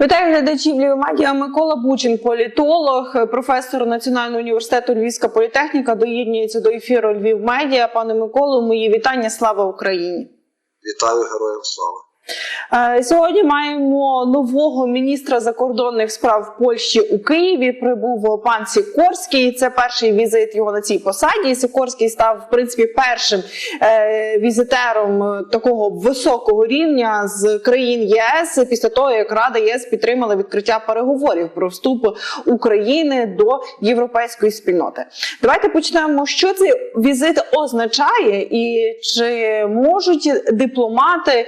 Вітаю глядачів Ліві медіа. Микола Бучин, політолог, професор Національного університету Львівська політехніка, доєднується до ефіру Львів Медіа. Пане Миколу, мої вітання. Слава Україні. Вітаю героям слави. Е, Сьогодні маємо нового міністра закордонних справ Польщі у Києві. Прибув пан Сікорський. Це перший візит його на цій посаді. Сікорський став в принципі першим е, візитером е, такого високого рівня з країн ЄС після того, як Рада ЄС підтримала відкриття переговорів про вступ України до європейської спільноти. Давайте почнемо. Що цей візит означає, і чи можуть дипломати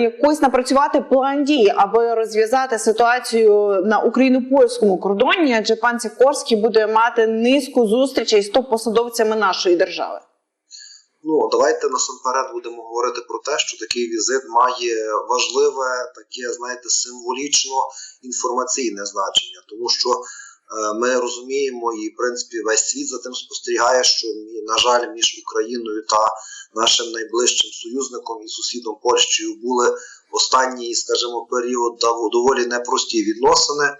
якось напрацювати план дій, аби розв'язати ситуацію на україно-польському кордоні? Адже пан Сікорський буде мати низку зустрічей з топ-посадовцями нашої держави. Ну давайте насамперед будемо говорити про те, що такий візит має важливе, таке, знаєте, символічно інформаційне значення, тому що ми розуміємо, і в принципі весь світ за тим спостерігає, що на жаль, між Україною та нашим найближчим союзником і сусідом Польщею були останній, скажімо, період доволі непрості відносини.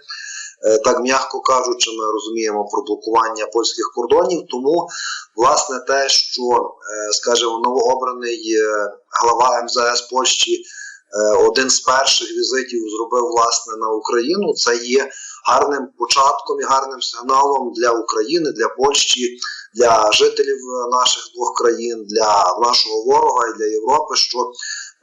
Е, Так м'яко кажучи, ми розуміємо про блокування польських кордонів. Тому, власне, те, що, е, скажімо, новообраний е, глава МЗС Польщі е, один з перших візитів зробив власне на Україну, це є гарним початком і гарним сигналом для України, для Польщі, для жителів е, наших двох країн, для нашого ворога і для Європи, що е,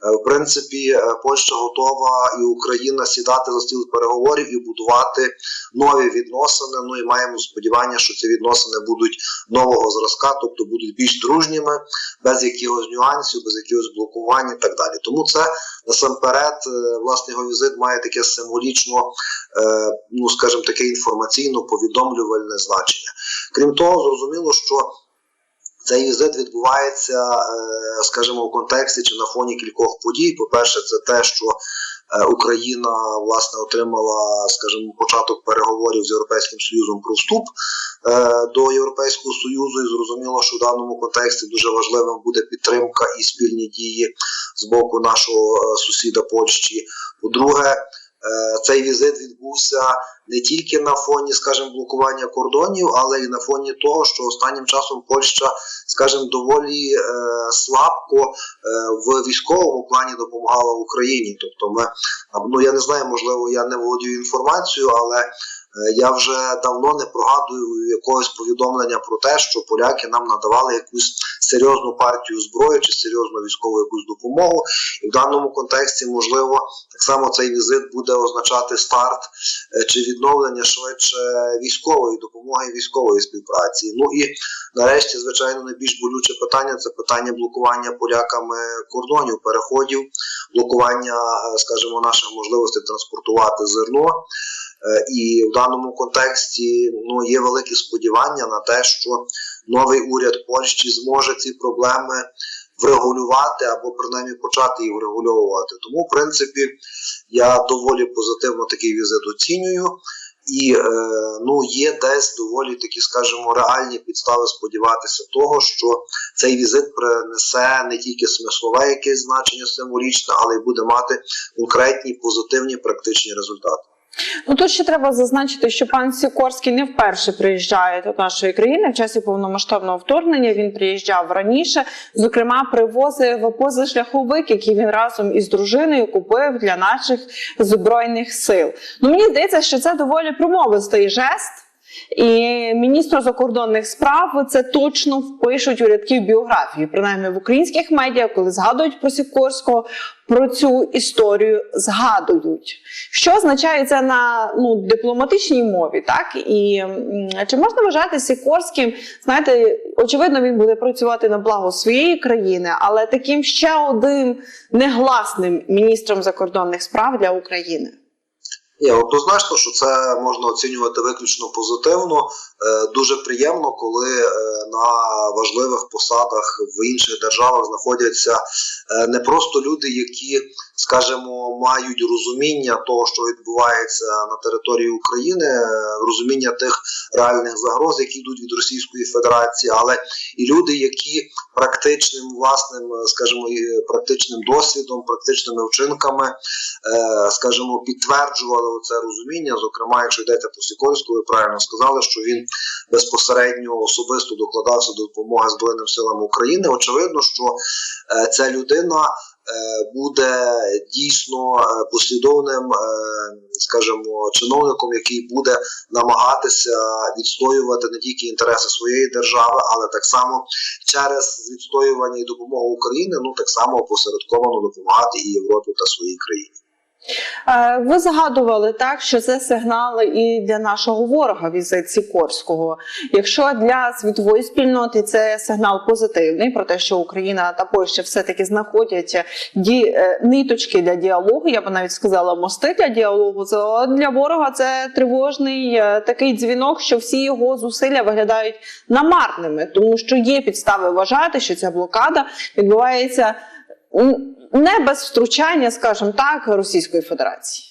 в принципі е, Польща готова і Україна сідати за стіл переговорів і будувати нові відносини. Ну і маємо сподівання, що ці відносини будуть нового зразка, тобто будуть більш дружніми, без якихось нюансів, без якихось блокувань і так далі. Тому це насамперед, е, власне, його візит має таке символічно, е, ну скажімо, таке інформаційно повідомлювальне значення. Крім того, зрозуміло, що цей візит відбувається, е, скажімо, в контексті чи на фоні кількох подій. По-перше, це те, що е, Україна власне отримала, скажімо, початок переговорів з Європейським Союзом про вступ е, до Європейського Союзу, і зрозуміло, що в даному контексті дуже важливим буде підтримка і спільні дії з боку нашого сусіда Польщі. По-друге, цей візит відбувся не тільки на фоні, скажімо, блокування кордонів, але й на фоні того, що останнім часом Польща, скажімо, доволі е, слабко е, в військовому плані допомагала Україні. Тобто, ми ну я не знаю, можливо, я не володію інформацією, але е, я вже давно не прогадую якогось повідомлення про те, що поляки нам надавали якусь серйозну партію зброї чи серйозну військову якусь допомогу. І в даному контексті, можливо, так само цей візит буде означати старт е, чи відновлення швидше військової допомоги військової співпраці. Ну і нарешті, звичайно, найбільш болюче питання це питання блокування поляками кордонів, переходів, блокування, е, скажімо, наших можливостей транспортувати зерно. Е, І в даному контексті ну є великі сподівання на те, що новий уряд Польщі зможе ці проблеми врегулювати або принаймні почати їх врегульовувати. Тому, в принципі, я доволі позитивно такий візит оцінюю. І е, ну є десь доволі такі, скажімо, реальні підстави сподіватися того, що цей візит принесе не тільки смислове якесь значення символічне, але й буде мати конкретні позитивні практичні результати. Ну тут ще треба зазначити, що пан Сікорський не вперше приїжджає до нашої країни в часі повномасштабного вторгнення. Він приїжджав раніше. Зокрема, привозив позашляховик, який він разом із дружиною купив для наших збройних сил. Ну мені здається, що це доволі промовистий жест. І міністру закордонних справ це точно впишуть у рядки біографії, принаймні в українських медіа, коли згадують про Сікорського, про цю історію згадують. Що означає це на ну, дипломатичній мові, так? І чи можна вважати Сікорським, знаєте, очевидно, він буде працювати на благо своєї країни, але таким ще одним негласним міністром закордонних справ для України. Ні, однозначно, що це можна оцінювати виключно позитивно. Е, Дуже приємно, коли е, на важливих посадах в інших державах знаходяться е, не просто люди, які, скажімо, мають розуміння того, що відбувається на території України, е, розуміння тих реальних загроз, які йдуть від Російської Федерації, але і люди, які практичним власним, е, скажімо, і практичним досвідом, практичними вчинками, е, скажімо, підтверджували це розуміння. Зокрема, якщо йдете по Сікорську, ви правильно сказали, що він безпосередньо особисто докладався до допомоги Збройним силам України. Очевидно, що е, ця людина е, буде дійсно е, послідовним, е, скажімо, чиновником, який буде намагатися відстоювати не тільки інтереси своєї держави, але так само через відстоювання і допомогу України, ну так само посередковано допомагати і Європі та своїй країні. Е, Ви згадували так, що це сигнали і для нашого ворога візит Сікорського. Якщо для світової спільноти це сигнал позитивний про те, що Україна та Польща все-таки знаходять ді, е, ниточки для діалогу, я б навіть сказала мости для діалогу, то для ворога це тривожний е, такий дзвінок, що всі його зусилля виглядають намарними, тому що є підстави вважати, що ця блокада відбувається. Не без втручання, скажімо так, Російської Федерації.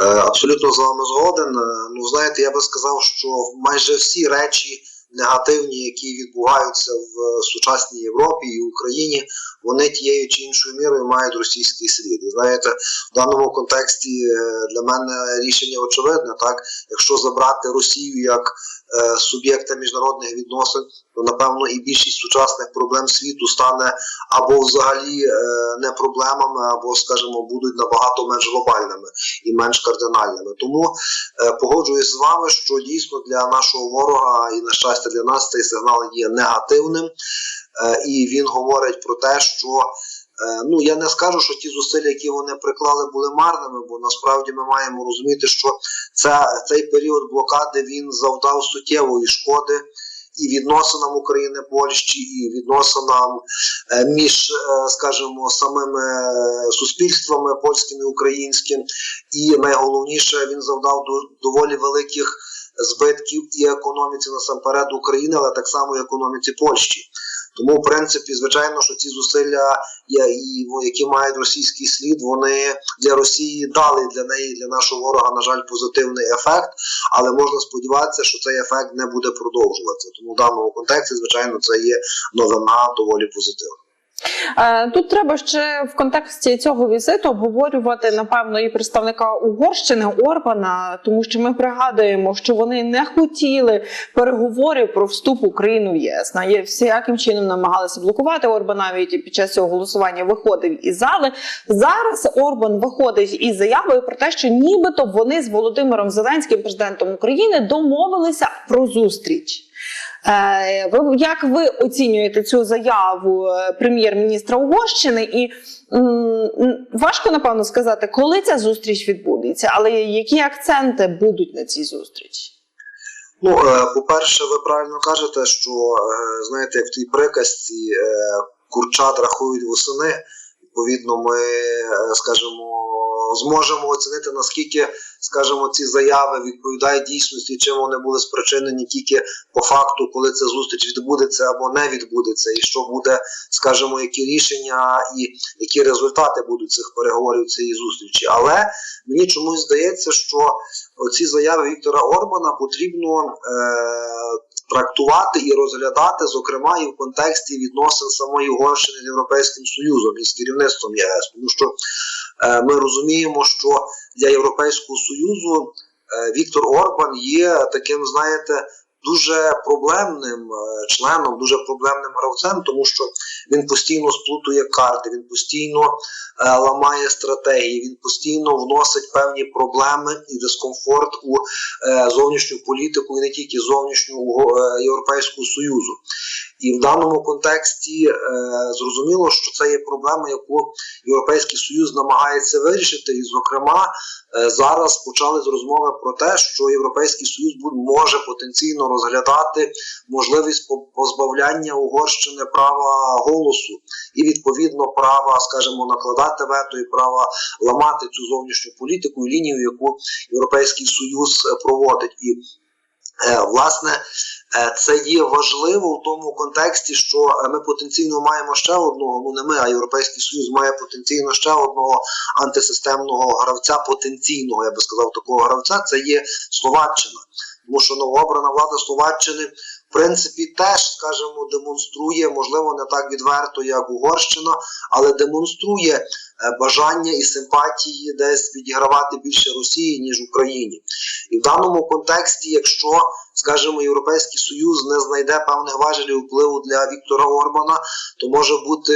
Е, Абсолютно з вами згоден. Е, Ну, знаєте, я би сказав, що майже всі речі негативні, які відбуваються в сучасній Європі і Україні, вони тією чи іншою мірою мають російський слід. І знаєте, в даному контексті е, для мене рішення очевидне. Так, якщо забрати Росію як е, суб'єкта міжнародних відносин, то напевно і більшість сучасних проблем світу стане або взагалі е, не проблемами, або, скажімо, будуть набагато менш глобальними і менш кардинальними. Тому е, погоджуюсь з вами, що дійсно для нашого ворога і на щастя для нас цей сигнал є негативним, і він говорить про те, що. е, Ну, я не скажу, що ті зусилля, які вони приклали, були марними, бо насправді ми маємо розуміти, що це, цей період блокади він завдав суттєвої шкоди і відносинам України Польщі, і відносинам е, між, е, скажімо, самими е, суспільствами польським і українським. І найголовніше він завдав до- доволі великих збитків і економіці насамперед України, але так само і економіці Польщі. Тому, в принципі, звичайно, що ці зусилля, во- які мають російський слід, вони для Росії дали для неї, для нашого ворога, на жаль, позитивний ефект, але можна сподіватися, що цей ефект не буде продовжуватися. Тому в даному контексті, звичайно, це є новина доволі позитивна. Е, Тут треба ще в контексті цього візиту обговорювати напевно і представника Угорщини Орбана, тому що ми пригадуємо, що вони не хотіли переговорів про вступ України в ЄС. На є всяким чином намагалися блокувати. Орбан навіть під час цього голосування виходив із зали. Зараз Орбан виходить із заявою про те, що нібито вони з Володимиром Зеленським, президентом України, домовилися про зустріч. Е, як ви оцінюєте цю заяву е, прем'єр-міністра Угорщини? І важко напевно сказати, коли ця зустріч відбудеться, але які акценти будуть на цій зустрічі? Ну, е, по-перше, ви правильно кажете, що знаєте, в тій приказці курчат рахують восени. Відповідно, ми, скажімо, зможемо оцінити наскільки, скажімо, ці заяви відповідають дійсності, чим вони були спричинені тільки по факту, коли ця зустріч відбудеться або не відбудеться, і що буде, скажімо, які рішення і які результати будуть цих переговорів цієї зустрічі. Але мені чомусь здається, що оці заяви Віктора Орбана потрібно е, трактувати і розглядати, зокрема, і в контексті відносин самої Угорщини з Європейським Союзом і з керівництвом ЄС, тому що ми розуміємо, що для Європейського Союзу е, Віктор Орбан є таким, знаєте, дуже проблемним е, членом, дуже проблемним гравцем, тому що він постійно сплутує карти, він постійно е, ламає стратегії, він постійно вносить певні проблеми і дискомфорт у е, зовнішню політику, і не тільки зовнішню е, Європейського Союзу. І в даному контексті е, зрозуміло, що це є проблема, яку Європейський Союз намагається вирішити. І, зокрема, е, зараз з розмови про те, що Європейський Союз може потенційно розглядати можливість позбавляння Угорщини права голосу і відповідно права, скажімо, накладати вето і права ламати цю зовнішню політику і лінію, яку Європейський Союз проводить. І Власне, е, це є важливо в тому контексті, що е, ми потенційно маємо ще одного, ну не ми, а Європейський Союз має потенційно ще одного антисистемного гравця, потенційного, я би сказав, такого гравця, це є Словаччина. Тому що новообрана влада Словаччини, принципі, теж, скажімо, демонструє, можливо, не так відверто, як Угорщина, але демонструє е, бажання і симпатії десь відігравати більше Росії, ніж Україні. І в даному контексті, якщо, скажімо, Європейський Союз не знайде певних важелів впливу для Віктора Орбана, то може бути,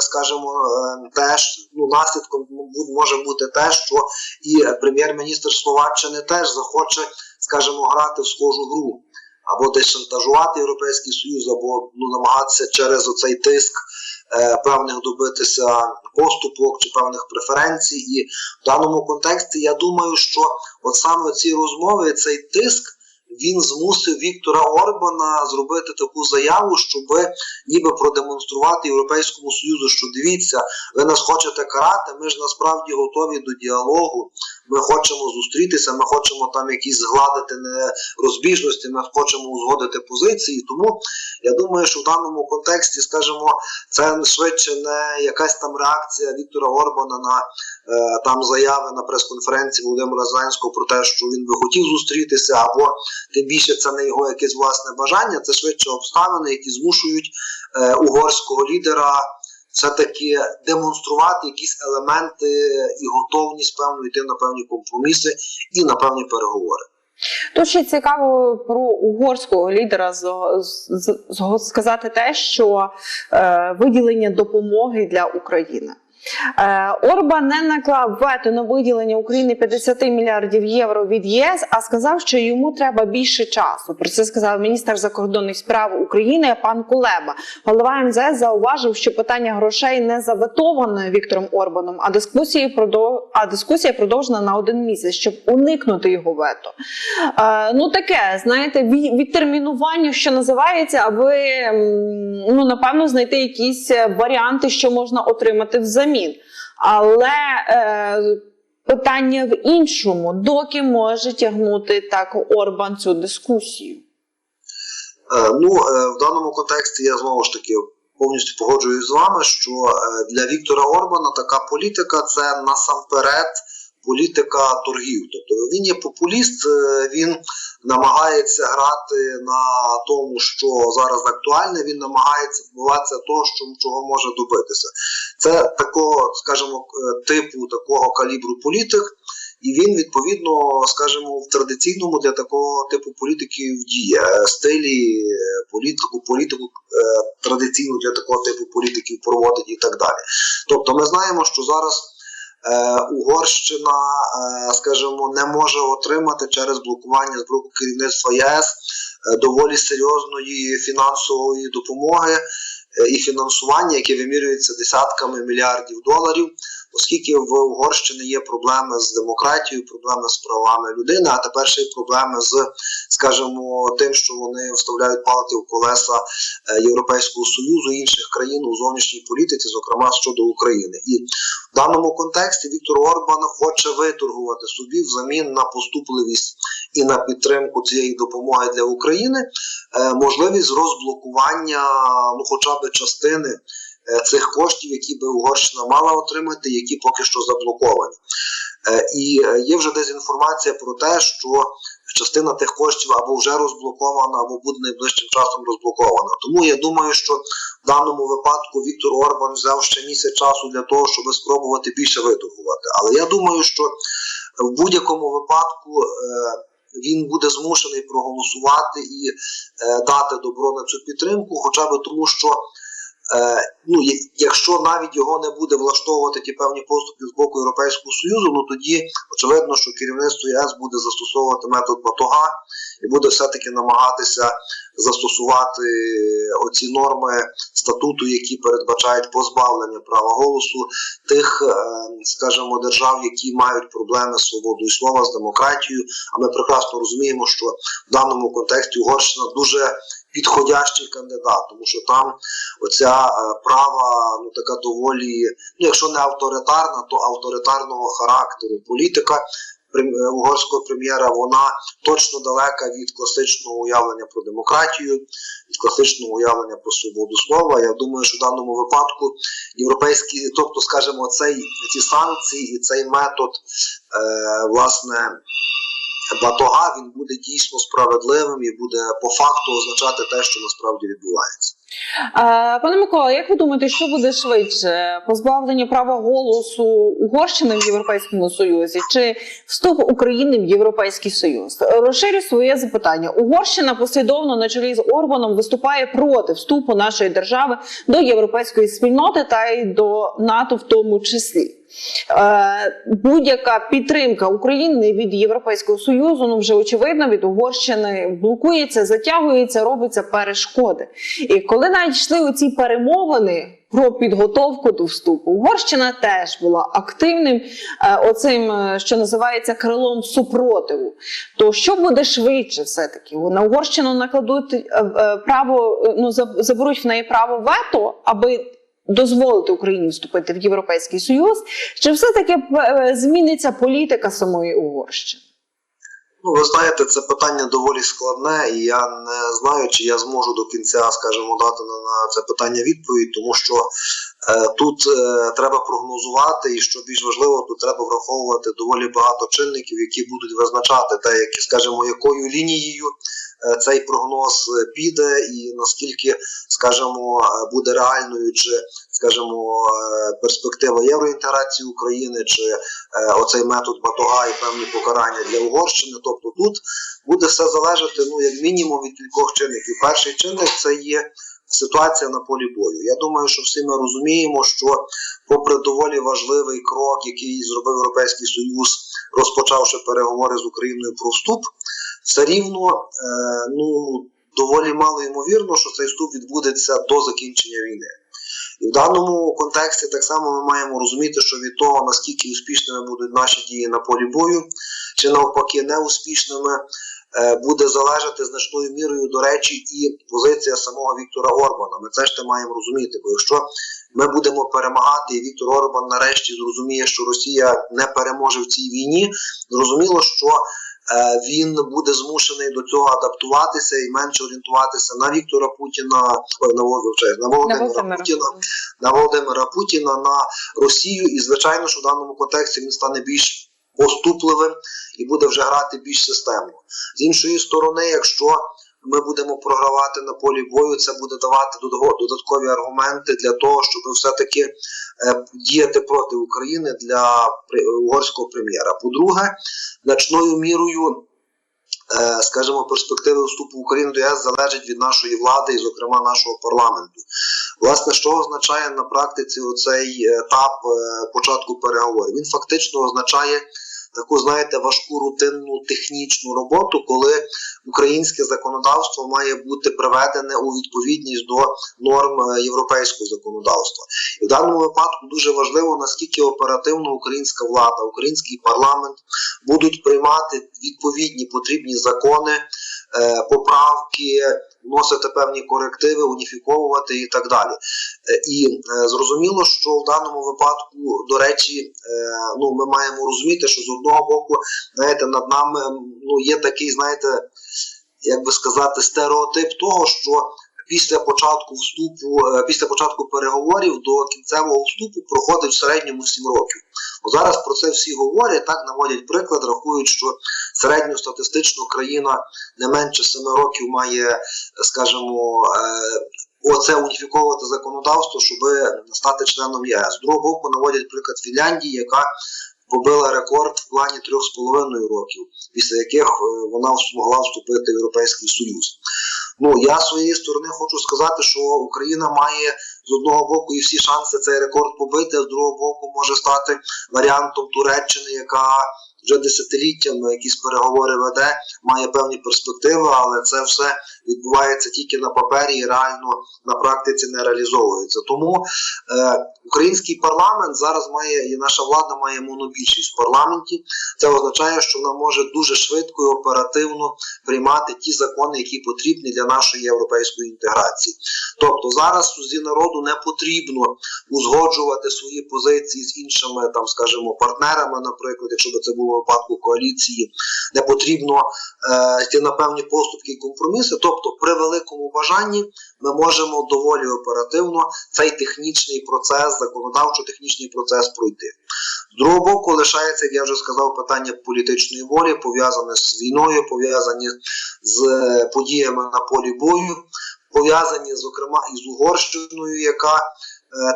скажімо, е, теж ну, наслідком може бути те, що і прем'єр-міністр Словаччини теж захоче, скажімо, грати в схожу гру. Або десь шантажувати Європейський Союз, або ну, намагатися через оцей тиск е, певних добитися поступок чи певних преференцій. І в даному контексті я думаю, що от саме ці розмови, цей тиск, він змусив Віктора Орбана зробити таку заяву, щоб ніби продемонструвати Європейському Союзу, що дивіться, ви нас хочете карати, ми ж насправді готові до діалогу. Ми хочемо зустрітися, ми хочемо там якісь згладити розбіжності, ми хочемо узгодити позиції. Тому я думаю, що в даному контексті, скажімо, це швидше не якась там реакція Віктора Орбана на е, там заяви на прес-конференції Володимира Зеленського про те, що він би хотів зустрітися, або тим більше це не його якесь власне бажання, це швидше обставини, які змушують е, угорського лідера все-таки демонструвати якісь елементи і готовність певно йти на певні компроміси і на певні переговори. Тут ще цікаво про угорського лідера з, з, з, сказати те, що е, виділення допомоги для України. Е, Орбан не наклав вето на виділення Україні 50 мільярдів євро від ЄС, а сказав, що йому треба більше часу. Про це сказав міністр закордонних справ України пан Кулеба. Голова МЗС зауважив, що питання грошей не заветоване Віктором Орбаном, а дискусії продов... а дискусія продовжена на один місяць, щоб уникнути його вето. Е, ну таке, знаєте, відтермінування, що називається, аби ну напевно знайти якісь е, варіанти, що можна отримати взамін. Але е, питання в іншому, доки може тягнути так Орбан цю дискусію. Е, Ну, е, в даному контексті я знову ж таки повністю погоджуюсь з вами, що е, для Віктора Орбана така політика це насамперед політика торгів. Тобто він є популіст, е, він намагається грати на тому, що зараз актуальне, він намагається вбиватися того, що, чого може добитися. Це такого, скажімо, е, типу такого калібру політик. І він відповідно, скажімо, в традиційному для такого типу політиків діє Е, стилі політику, політику традиційну для такого типу політиків проводить і так далі. Тобто, ми знаємо, що зараз Угорщина, е, скажімо, не може отримати через блокування з боку керівництва ЄС е, доволі серйозної фінансової допомоги е, і фінансування, яке вимірюється десятками мільярдів доларів оскільки в Угорщині є проблеми з демократією, проблеми з правами людини, а тепер ще й проблеми з, скажімо, тим, що вони вставляють палки в колеса е, Європейського Союзу і інших країн у зовнішній політиці, зокрема щодо України. І в даному контексті Віктор Орбан хоче виторгувати собі взамін на поступливість і на підтримку цієї допомоги для України е, можливість розблокування, ну хоча б частини цих коштів, які би Угорщина мала отримати, які поки що заблоковані. Е, І е, є вже десь інформація про те, що частина тих коштів або вже розблокована, або буде найближчим часом розблокована. Тому я думаю, що в даному випадку Віктор Орбан взяв ще місяць часу для того, щоб спробувати більше виторгувати. Але я думаю, що в будь-якому випадку. е, Він буде змушений проголосувати і е, дати добро на цю підтримку, хоча б тому, що Е, ну, якщо навіть його не буде влаштовувати ті певні поступи з боку Європейського Союзу, ну тоді очевидно, що керівництво ЄС буде застосовувати метод батога і буде все-таки намагатися застосувати оці норми статуту, які передбачають позбавлення права голосу тих, е, скажімо, держав, які мають проблеми з свободою слова, з демократією. А ми прекрасно розуміємо, що в даному контексті Угорщина дуже підходящий кандидат, тому що там оця е, права, ну така доволі, ну якщо не авторитарна, то авторитарного характеру політика. е, угорського прем'єра, вона точно далека від класичного уявлення про демократію, від класичного уявлення про свободу слова. Я думаю, що в даному випадку європейські, тобто, скажімо, цей ці санкції і цей метод, е, власне. Батога він буде дійсно справедливим і буде по факту означати те, що насправді відбувається. Пане Микола, як ви думаєте, що буде швидше? Позбавлення права голосу Угорщини в Європейському Союзі чи вступ України в Європейський Союз? Розширю своє запитання. Угорщина послідовно на чолі з Орбаном виступає проти вступу нашої держави до європейської спільноти та й до НАТО в тому числі. Е, будь-яка підтримка України від Європейського союзу ну вже очевидно від Угорщини блокується, затягується, робиться перешкоди. І коли навіть йшли оці перемовини про підготовку до вступу, Угорщина теж була активним е, оцим, е, що називається крилом супротиву. То що буде швидше, все таки на Угорщину накладуть право, ну заберуть в неї право вето, аби дозволити Україні вступити в Європейський Союз, чи все-таки е, зміниться політика самої Угорщини? Ну, ви знаєте, це питання доволі складне, і я не знаю, чи я зможу до кінця, скажімо, дати на, це питання відповідь, тому що е, тут е, треба прогнозувати, і що більш важливо, тут треба враховувати доволі багато чинників, які будуть визначати те, які, скажімо, якою лінією цей прогноз е, піде, і наскільки, скажімо, е, буде реальною чи, скажімо, е, перспектива євроінтеграції України, чи е, оцей метод батога і певні покарання для Угорщини. Тобто тут буде все залежати, ну як мінімум, від кількох чинників. Перший чинник це є ситуація на полі бою. Я думаю, що всі ми розуміємо, що попри доволі важливий крок, який зробив Європейський Союз, розпочавши переговори з Україною про вступ, все рівно е, ну доволі мало ймовірно, що цей вступ відбудеться до закінчення війни. І в даному контексті так само ми маємо розуміти, що від того, наскільки успішними будуть наші дії на полі бою, чи навпаки неуспішними, е, буде залежати значною мірою, до речі, і позиція самого Віктора Орбана. Ми це ж те маємо розуміти, бо якщо ми будемо перемагати, і Віктор Орбан нарешті зрозуміє, що Росія не переможе в цій війні, зрозуміло, що він буде змушений до цього адаптуватися і менше орієнтуватися на Віктора Путіна, на, Володимира- на Володимира Володимира Путіна. на Володимира Путіна на Росію, і звичайно, що в даному контексті він стане більш поступливим і буде вже грати більш системно. З іншої сторони, якщо ми будемо програвати на полі бою, це буде давати додаткові аргументи для того, щоб все-таки е, діяти проти України для угорського прем'єра. По-друге, значною мірою. е, Скажімо, перспективи вступу України до ЄС залежить від нашої влади і, зокрема, нашого парламенту. Власне, що означає на практиці оцей етап е, початку переговорів? Він фактично означає таку, знаєте, важку рутинну технічну роботу, коли українське законодавство має бути приведене у відповідність до норм е, європейського законодавства. І в даному випадку дуже важливо, наскільки оперативно українська влада, український парламент будуть приймати відповідні потрібні закони, поправки, вносити певні корективи, уніфіковувати і так далі. Е, І е, зрозуміло, що в даному випадку, до речі, е, ну ми маємо розуміти, що з одного боку, знаєте, над нами ну є такий, знаєте, як би сказати, стереотип того, що після початку вступу, е, після початку переговорів до кінцевого вступу проходить в середньому 7 років. От зараз про це всі говорять, так наводять приклад, рахують, що середньостатистично країна не менше 7 років має, скажімо, е, оце уніфіковувати законодавство, щоб стати членом ЄС. З другого боку наводять приклад Фінляндії, яка побила рекорд в плані 3,5 років, після яких е, вона змогла вступити в Європейський Союз. Ну я з своєї сторони хочу сказати, що Україна має з одного боку і всі шанси цей рекорд побити, а з другого боку може стати варіантом Туреччини, яка вже десятиліттями якісь переговори веде, має певні перспективи, але це все відбувається тільки на папері і реально на практиці не реалізовується. Тому е, український парламент зараз має і наша влада має монобільшість в парламенті. Це означає, що вона може дуже швидко і оперативно приймати ті закони, які потрібні для нашої європейської інтеграції. Тобто зараз судді народу не потрібно узгоджувати свої позиції з іншими, там, скажімо, партнерами, наприклад, якщо б це був будь-якому випадку коаліції не потрібно е, йти на певні поступки і компроміси. Тобто, при великому бажанні ми можемо доволі оперативно цей технічний процес, законодавчо-технічний процес пройти. З другого боку, лишається, як я вже сказав, питання політичної волі, пов'язане з війною, пов'язані з е, подіями на полі бою, пов'язані, зокрема, із Угорщиною, яка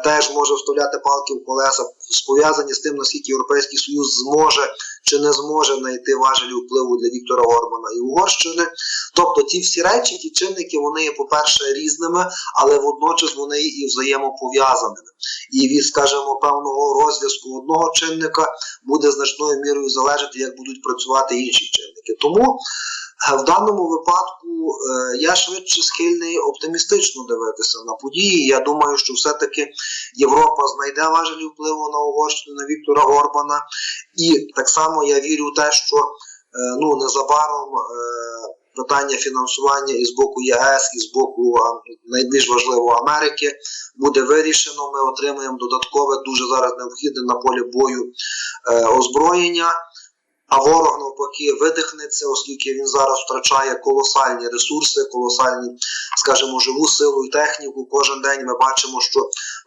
теж може вставляти палки в колеса, пов'язані з тим, наскільки Європейський Союз зможе чи не зможе знайти важелі впливу для Віктора Орбана і Угорщини. Тобто ті всі речі, ті чинники, вони є, по-перше, різними, але водночас вони і взаємопов'язаними. І від, скажімо, певного розв'язку одного чинника буде значною мірою залежати, як будуть працювати інші чинники. Тому е, в даному випадку е, я швидше схильний оптимістично дивитися на події. Я думаю, що все-таки Європа знайде важелі впливу на Угорщину, на Віктора Орбана. І так само я вірю в те, що е, ну, незабаром е, питання фінансування і з боку ЄС, і з боку найбільш важливо Америки буде вирішено. Ми отримаємо додаткове, дуже зараз необхідне на полі бою озброєння. А ворог навпаки видихнеться, оскільки він зараз втрачає колосальні ресурси, колосальні, скажімо, живу силу і техніку. Кожен день ми бачимо, що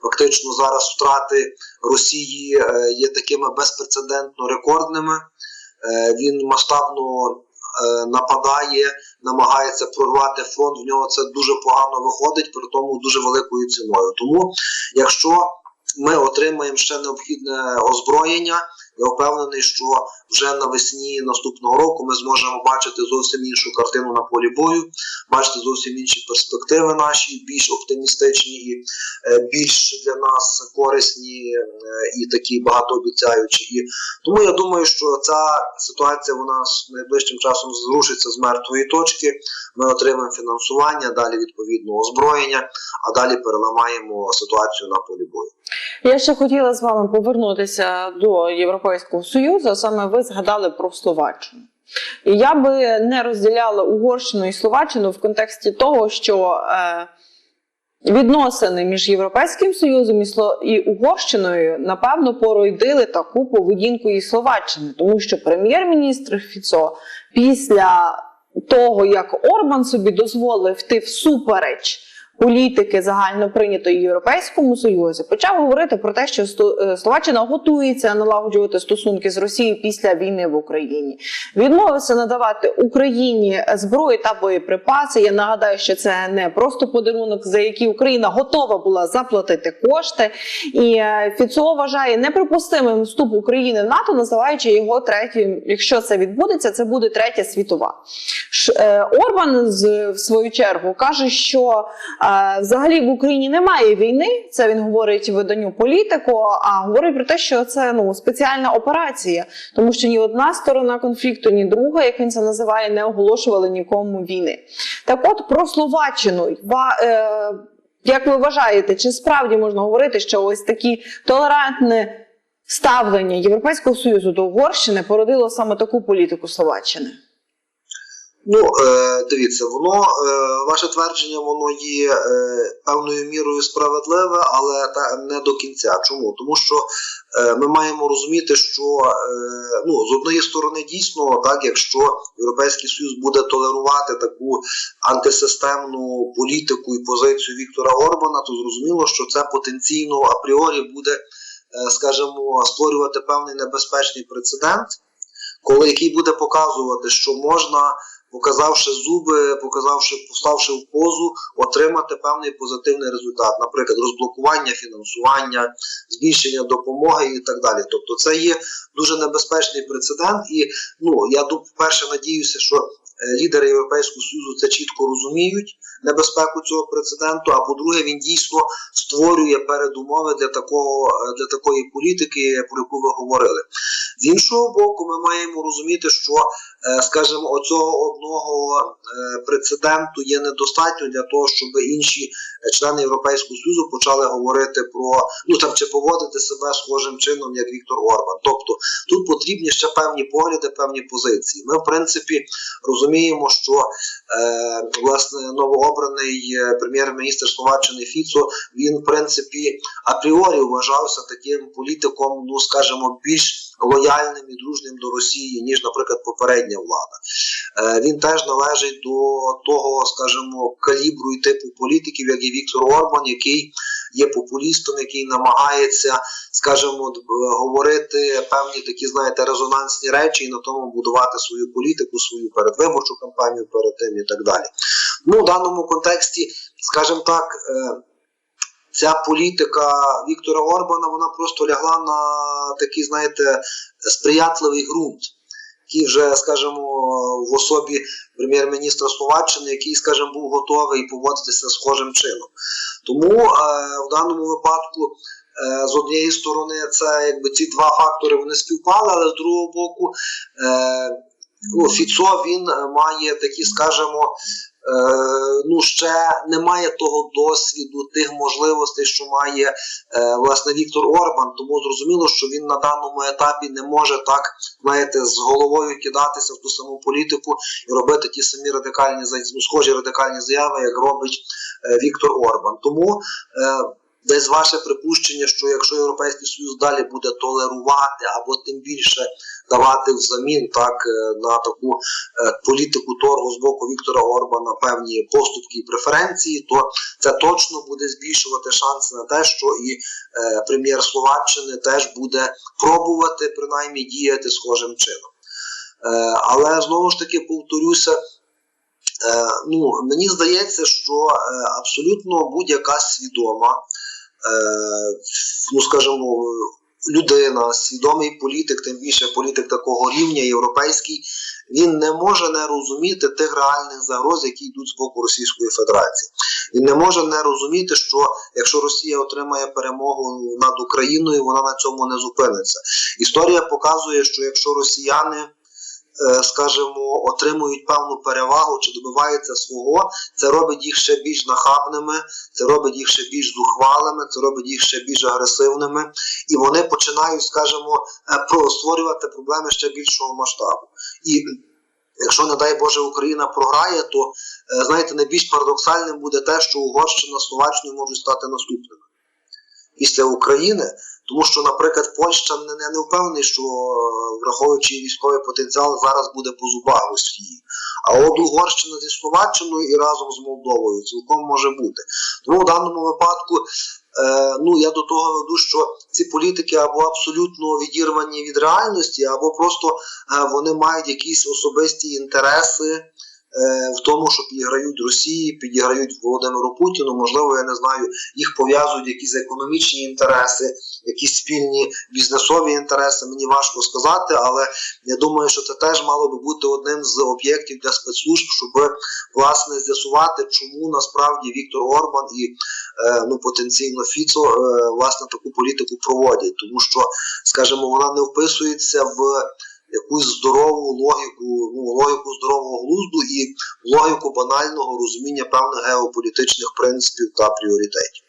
фактично зараз втрати Росії е, є такими безпрецедентно рекордними. Е, Він масштабно е, нападає, намагається прорвати фронт. В нього це дуже погано виходить, при тому дуже великою ціною. Тому, якщо ми отримаємо ще необхідне озброєння, я впевнений, що вже навесні наступного року ми зможемо бачити зовсім іншу картину на полі бою, бачити зовсім інші перспективи наші, більш оптимістичні і е, більш для нас корисні е, і такі багатообіцяючі. І тому я думаю, що ця ситуація вона найближчим часом зрушиться з мертвої точки. Ми отримаємо фінансування, далі відповідно озброєння, а далі переламаємо ситуацію на полі бою. Я ще хотіла з вами повернутися до Європейського Союзу. Саме ви згадали про Словаччину. І я би не розділяла Угорщину і Словаччину в контексті того, що е, відносини між Європейським Союзом і, Угорщиною напевно породили таку поведінку і Словаччини, тому що прем'єр-міністр Фіцо після того, як Орбан собі дозволив йти всупереч політики загально прийнятої Європейському Союзі, почав говорити про те, що е, Словаччина готується налагоджувати стосунки з Росією після війни в Україні. Відмовився надавати Україні зброю та боєприпаси. Я нагадаю, що це не просто подарунок, за який Україна готова була заплатити кошти. І е, Фіцо вважає неприпустимим вступ України в НАТО, називаючи його третім. Якщо це відбудеться, це буде третя світова. Е, Орбан в свою чергу каже, що взагалі в Україні немає війни. Це він говорить виданню політику, а говорить про те, що це ну спеціальна операція, тому що ні одна сторона конфлікту, ні друга, як він це називає, не оголошували нікому війни. Так, от про Словаччину е, як ви вважаєте, чи справді можна говорити, що ось такі толерантне ставлення Європейського союзу до Угорщини породило саме таку політику Словаччини? Ну, е, дивіться, воно е, ваше твердження, воно є е, певною мірою справедливе, але та не до кінця. Чому? Тому що ми маємо розуміти, що ну, з одної сторони дійсно, так, якщо Європейський Союз буде толерувати таку антисистемну політику і позицію Віктора Орбана, то зрозуміло, що це потенційно апріорі буде, е, скажімо, створювати певний небезпечний прецедент, коли який буде показувати, що можна показавши зуби, показавши, поставши в позу, отримати певний позитивний результат, наприклад, розблокування фінансування, збільшення допомоги і так далі. Тобто, це є дуже небезпечний прецедент, і ну я перше надіюся, що е, лідери Європейського союзу це чітко розуміють небезпеку цього прецеденту. А по-друге, він дійсно створює передумови для такого е, для такої політики, про яку ви говорили. З іншого боку, ми маємо розуміти, що скажімо, оцього одного е, прецеденту є недостатньо для того, щоб інші е, члени Європейського Союзу почали говорити про ну там чи поводити себе схожим чином, як Віктор Орбан. Тобто тут потрібні ще певні погляди, певні позиції. Ми, в принципі, розуміємо, що е, власне новообраний е, прем'єр-міністр Словаччини Фіцо він, в принципі, апріорі вважався таким політиком, ну скажімо, більш лояльним і дружнім до Росії, ніж, наприклад, попередня влада. Е, він теж належить до того, скажімо, калібру і типу політиків, як і Віктор Орбан, який є популістом, який намагається, скажімо, е, говорити певні такі, знаєте, резонансні речі і на тому будувати свою політику, свою передвиборчу кампанію перед тим і так далі. Ну, в даному контексті, скажімо так, е, ця політика Віктора Орбана вона просто лягла на такий, знаєте, сприятливий ґрунт, який вже, скажімо, в особі прем'єр-міністра Словаччини, який, скажімо, був готовий поводитися схожим чином. Тому е, в даному випадку. е, З однієї сторони, це якби ці два фактори вони співпали, але з другого боку, е, ну, Фіцо він е, має такі, скажімо, ну ще немає того досвіду, тих можливостей, що має е, власне Віктор Орбан. Тому зрозуміло, що він на даному етапі не може так, знаєте, з головою кидатися в ту саму політику і робити ті самі радикальні ну, схожі радикальні заяви, як робить е, Віктор Орбан. Тому е, Десь ваше припущення, що якщо Європейський Союз далі буде толерувати або тим більше давати взамін так е, на таку е, політику торгу з боку Віктора Орбана певні поступки і преференції, то це точно буде збільшувати шанси на те, що і е, прем'єр Словаччини теж буде пробувати принаймні діяти схожим чином. Але знову ж таки повторюся. Ну, мені здається, що абсолютно будь-яка свідома, ну скажімо, людина, свідомий політик, тим більше політик такого рівня європейський, він не може не розуміти тих реальних загроз, які йдуть з боку Російської Федерації. Він не може не розуміти, що якщо Росія отримає перемогу над Україною, вона на цьому не зупиниться. Історія показує, що якщо росіяни е, скажімо, отримують певну перевагу чи добиваються свого, це робить їх ще більш нахабними, це робить їх ще більш зухвалими, це робить їх ще більш агресивними, і вони починають, скажімо, е, створювати проблеми ще більшого масштабу. І якщо, не дай Боже, Україна програє, то е, знаєте, найбільш парадоксальним буде те, що Угорщина з Словаччиною можуть стати наступними після України. Тому що, наприклад, Польща не, не, не впевнений, що е, враховуючи військовий потенціал, зараз буде по зубах Росії. А от Угорщина зі Словаччиною і разом з Молдовою цілком може бути. Тому в даному випадку, е, ну я до того веду, що ці політики або абсолютно відірвані від реальності, або просто е, вони мають якісь особисті інтереси. В тому, що підіграють Росії, підіграють Володимиру Путіну, можливо, я не знаю, їх пов'язують якісь економічні інтереси, якісь спільні бізнесові інтереси, мені важко сказати, але я думаю, що це теж мало би бути одним з об'єктів для спецслужб, щоб власне з'ясувати, чому насправді Віктор Орбан і е, ну потенційно Фіцо е, власне таку політику проводять, тому що, скажімо, вона не вписується в якусь здорову логіку, ну логіку здорового глузду і логіку банального розуміння певних геополітичних принципів та пріоритетів.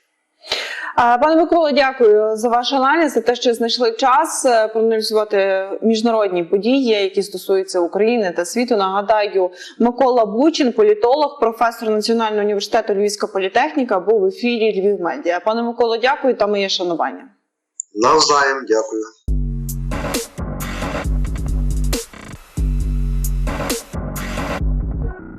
Пане Микола, дякую за ваш аналіз, за те, що знайшли час е, проаналізувати міжнародні події, які стосуються України та світу. Нагадаю, Микола Бучин, політолог, професор Національного університету Львівська політехніка, був в ефірі Львів Медіа. Пане Миколо, дякую та моє шанування. Навзаєм, дякую.